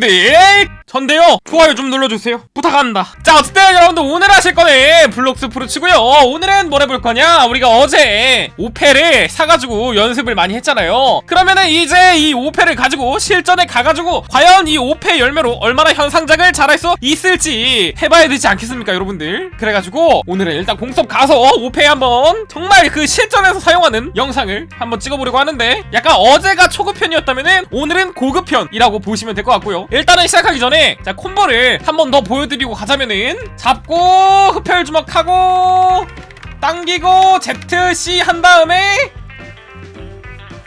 The eight. 전데요 좋아요 좀 눌러주세요. 부탁합니다. 자 어쨌든 여러분들 오늘 하실 거는 블록스 프루치고요. 오늘은 뭘 해볼 거냐? 우리가 어제 오페를 사가지고 연습을 많이 했잖아요. 그러면은 이제 이 오페를 가지고 실전에 가가지고 과연 이 오페 열매로 얼마나 현상작을 잘할 수 있을지 해봐야 되지 않겠습니까 여러분들? 그래가지고 오늘은 일단 공섭 가서 오페 한번 정말 그 실전에서 사용하는 영상을 한번 찍어보려고 하는데 약간 어제가 초급편이었다면은 오늘은 고급편이라고 보시면 될 것 같고요. 일단은 시작하기 전에 자 콤보를 한 번 더 보여드리고 가자면은 잡고 흡혈 주먹하고 당기고 ZC 한 다음에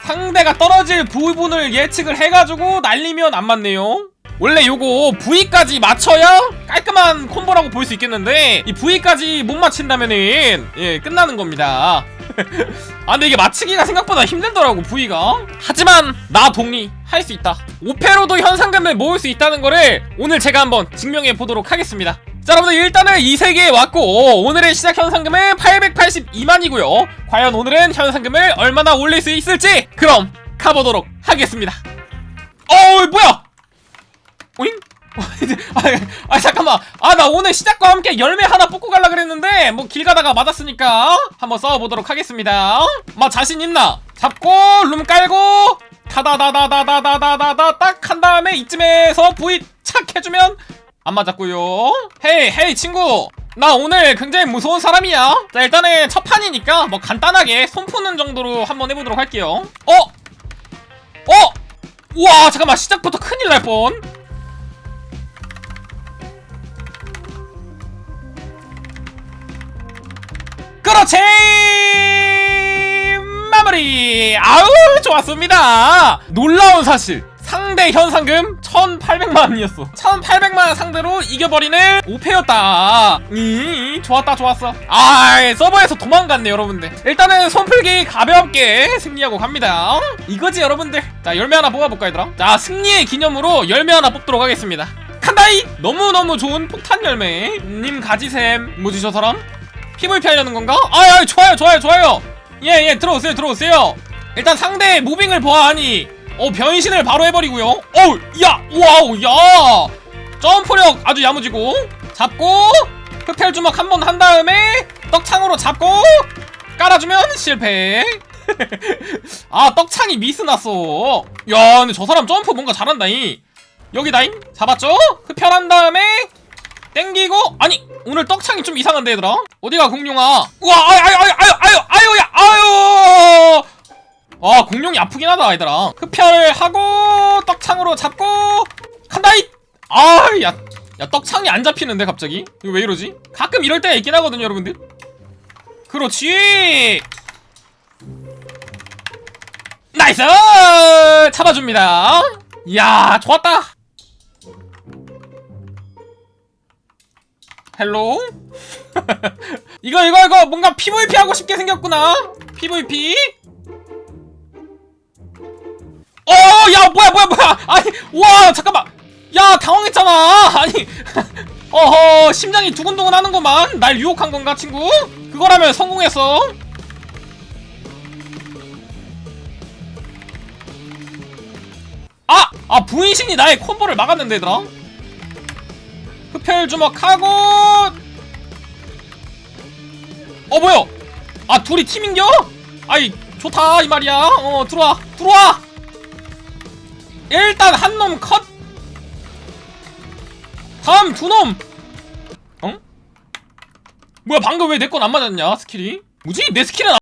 상대가 떨어질 부분을 예측을 해가지고 날리면 안 맞네요. 원래 요거 V까지 맞춰야 깔끔한 콤보라고 볼 수 있겠는데 이 V까지 못 맞힌다면은 예 끝나는 겁니다 아 근데 이게 맞히기가 생각보다 힘들더라고 V가. 하지만 나 동의 할수 있다. 오페로도 현상금을 모을 수 있다는 거를 오늘 제가 한번 증명해 보도록 하겠습니다. 자 여러분들 일단은 이 세계에 왔고 오늘의 시작 현상금은 882만이고요. 과연 오늘은 현상금을 얼마나 올릴 수 있을지 그럼 가보도록 하겠습니다. 어이 뭐야? 오잉? 아, 아 잠깐만. 아 나 오늘 시작과 함께 열매 하나 뽑고 갈라 그랬는데 뭐 길 가다가 맞았으니까 한번 싸워보도록 하겠습니다. 마 자신 있나? 잡고 룸 깔고 타다다다다다다다다 딱 한 다음에 이쯤에서 부위 착 해주면 안 맞았고요. 헤이 헤이 친구. 나 오늘 굉장히 무서운 사람이야. 자 일단은 첫 판이니까 뭐 간단하게 손 푸는 정도로 한번 해보도록 할게요. 어? 어? 우와 잠깐만. 시작부터 큰일 날 뻔 그렇지 마무리. 아우 좋았습니다. 놀라운 사실. 상대 현상금 1800만원이었어. 1800만원 상대로 이겨버리는 5패였다. 이 좋았다 좋았어. 아 서버에서 도망갔네 여러분들. 일단은 손풀기 가볍게 승리하고 갑니다. 이거지 여러분들? 자 열매 하나 뽑아볼까 얘들아? 자 승리의 기념으로 열매 하나 뽑도록 하겠습니다. 칸다이! 너무너무 좋은 폭탄 열매. 님 가지셈. 뭐지 저 사람? PVP 하려는 건가? 아, 아 좋아요 좋아요 좋아요. 예예 들어오세요 들어오세요. 일단 상대의 무빙을 보아하니 어 변신을 바로 해버리고요. 어우 야 와우 야. 점프력 아주 야무지고. 잡고 흡혈 주먹 한 번 한 다음에 떡창으로 잡고 깔아주면 실패. 아 떡창이 미스 났어. 야 근데 저 사람 점프 뭔가 잘한다잉 여기다잉? 잡았죠? 흡혈 한 다음에 땡기고 아니 오늘 떡창이 좀 이상한데 얘들아? 어디가 공룡아? 우와 아유 아유 아유 아유 아유 야 아유! 아 공룡이 아프긴 하다 얘들아. 흡혈을 하고 떡창으로 잡고 간다이 아야 야 떡창이 안 잡히는데 갑자기? 이거 왜 이러지? 가끔 이럴 때가 있긴 하거든요 여러분들. 그렇지! 나이스! 잡아줍니다. 이야 좋았다 헬로? 이거 이거 이거 뭔가 PVP 하고 싶게 생겼구나. PVP 어야 뭐야 뭐야 뭐야. 아니 와 잠깐만. 야 당황했잖아. 아니 어허 심장이 두근두근 하는구만. 날 유혹한 건가 친구? 그거라면 성공했어. 아! 아 분신이 나의 콤보를 막았는데 얘들아 흡혈 주먹하고. 어 뭐야? 아 둘이 팀인겨? 아이 좋다 이 말이야. 어 들어와 들어와. 일단 한 놈 컷. 다음 두놈. 어? 뭐야 방금 왜 내 건 안 맞았냐 스킬이? 뭐지? 내 스킬은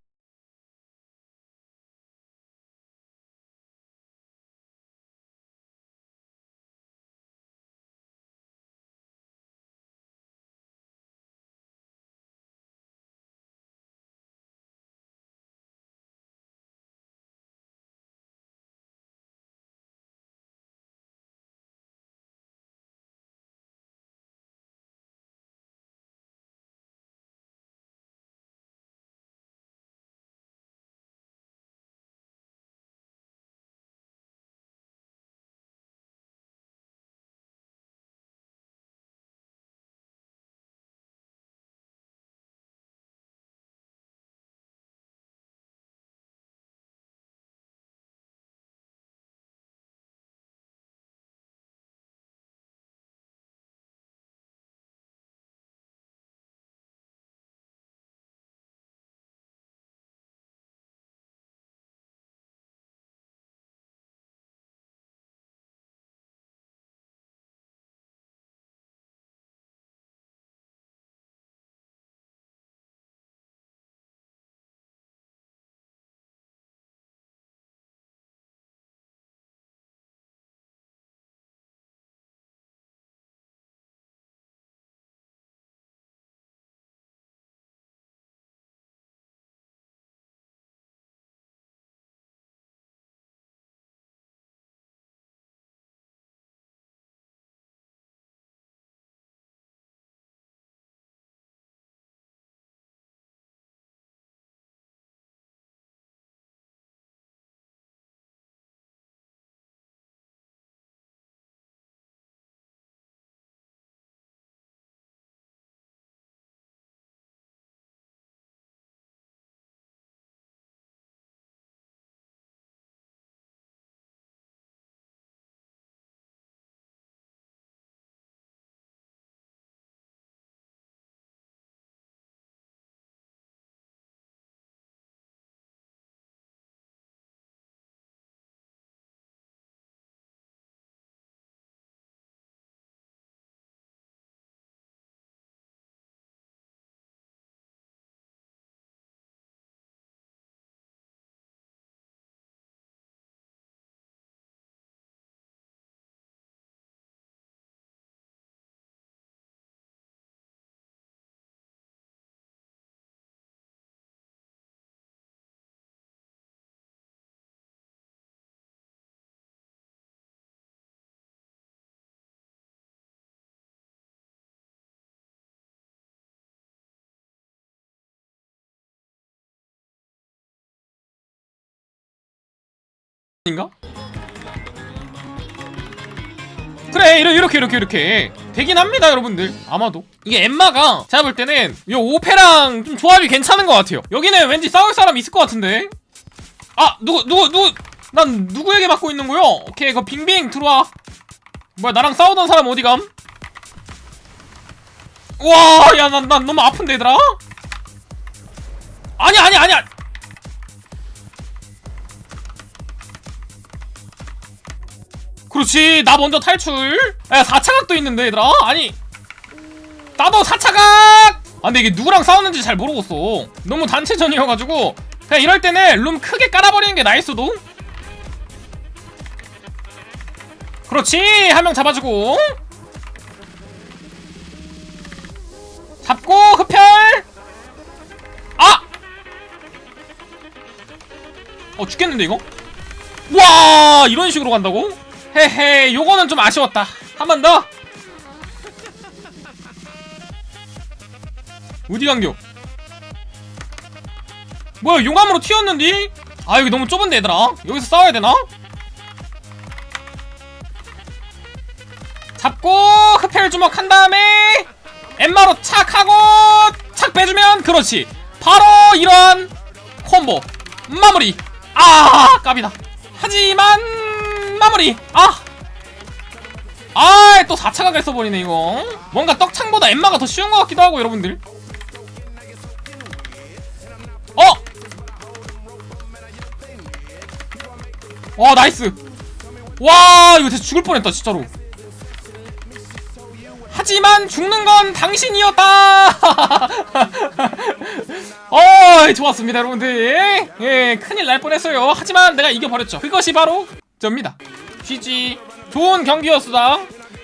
인가? 그래 이렇게 이렇게 이렇게. 되긴 합니다 여러분들. 아마도. 이게 엠마가 제가 볼 때는 이 오페랑 좀 조합이 괜찮은 것 같아요. 여기는 왠지 싸울 사람 있을 것 같은데? 아 누구 누구 누구? 난 누구에게 맞고 있는 거요? 오케이 그 빙빙 들어와. 뭐야 나랑 싸우던 사람 어디감? 와야난 난 너무 아픈데 얘들아? 아니 아니 아니야 그렇지. 나 먼저 탈출. 야 4차각도 있는데 얘들아. 아니. 나도 4차각! 아 근데 이게 누구랑 싸우는지 잘 모르겠어. 너무 단체전이어가지고. 그냥 이럴 때는 룸 크게 깔아버리는 게 나을 수도. 그렇지. 한 명 잡아주고. 잡고 흡혈. 아! 어 죽겠는데 이거? 와! 이런 식으로 간다고? 헤헤 요거는 좀 아쉬웠다. 한 번 더. 어디 간겨 뭐야 용암으로 튀었는디? 아 여기 너무 좁은데 얘들아? 여기서 싸워야 되나? 잡고 흡혈 주먹 한 다음에 엠마로 착 하고 착 빼주면 그렇지. 바로 이런 콤보. 마무리. 아 깝이다. 하지만 마무리 아! 아, 또 4차각을 써버리네, 이거. 뭔가 떡창보다 엠마가 더 쉬운 것 같기도 하고, 여러분들. 어! 와, 나이스. 와, 이거 진짜 죽을 뻔했다, 진짜로. 하지만 죽는 건 당신이었다! 어, 좋았습니다, 여러분들. 예, 큰일 날 뻔했어요. 하지만 내가 이겨버렸죠. 그것이 바로 접니다. GG. 좋은 경기였어.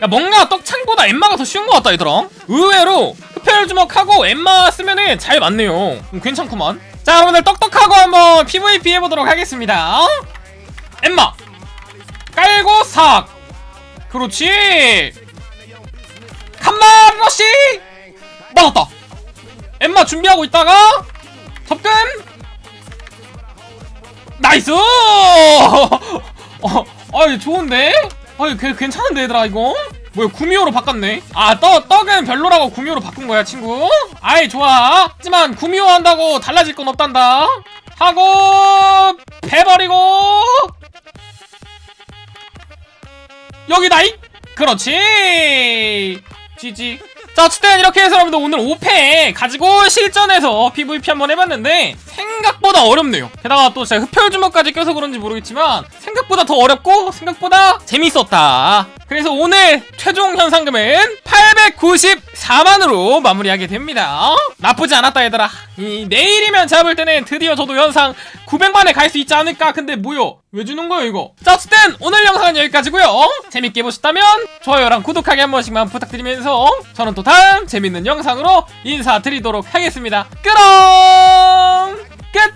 야, 뭔가 떡창보다 엠마가 더 쉬운 것 같다, 얘들아. 의외로 흡혈 주먹하고 엠마 쓰면은 잘 맞네요. 음, 괜찮구만. 자, 여러분들 떡떡하고 한번 PVP 해보도록 하겠습니다. 엠마! 깔고 삭! 그렇지! 칸만 러시! 맞았다! 엠마 준비하고 있다가 접근! 나이스! 어, 아이 좋은데? 괜- 괜찮은데 얘들아 이거? 뭐야 구미호로 바꿨네? 아 떡, 떡은 별로라고 구미호로 바꾼 거야 친구? 아이 좋아. 하지만 구미호 한다고 달라질 건 없단다. 하고 패버리고. 여기다 이! 그렇지. GG 자 어쨌든 이렇게 해서 여러분들 오늘 5패 가지고 실전에서 PVP 한번 해봤는데 생각보다 어렵네요. 게다가 또 제가 흡혈 주먹까지 껴서 그런지 모르겠지만 생각보다 더 어렵고 생각보다 재밌었다. 그래서 오늘 최종 현상금은 894만으로 마무리하게 됩니다. 나쁘지 않았다 얘들아. 이 내일이면 잡을 때는 드디어 저도 현상 900만에 갈 수 있지 않을까? 근데 뭐요? 왜 주는 거예요 이거? 자 어쨌든 오늘 영상은 여기까지고요. 재밌게 보셨다면 좋아요랑 구독하기 한 번씩만 부탁드리면서 저는 또 다음 재밌는 영상으로 인사드리도록 하겠습니다. 그럼 끝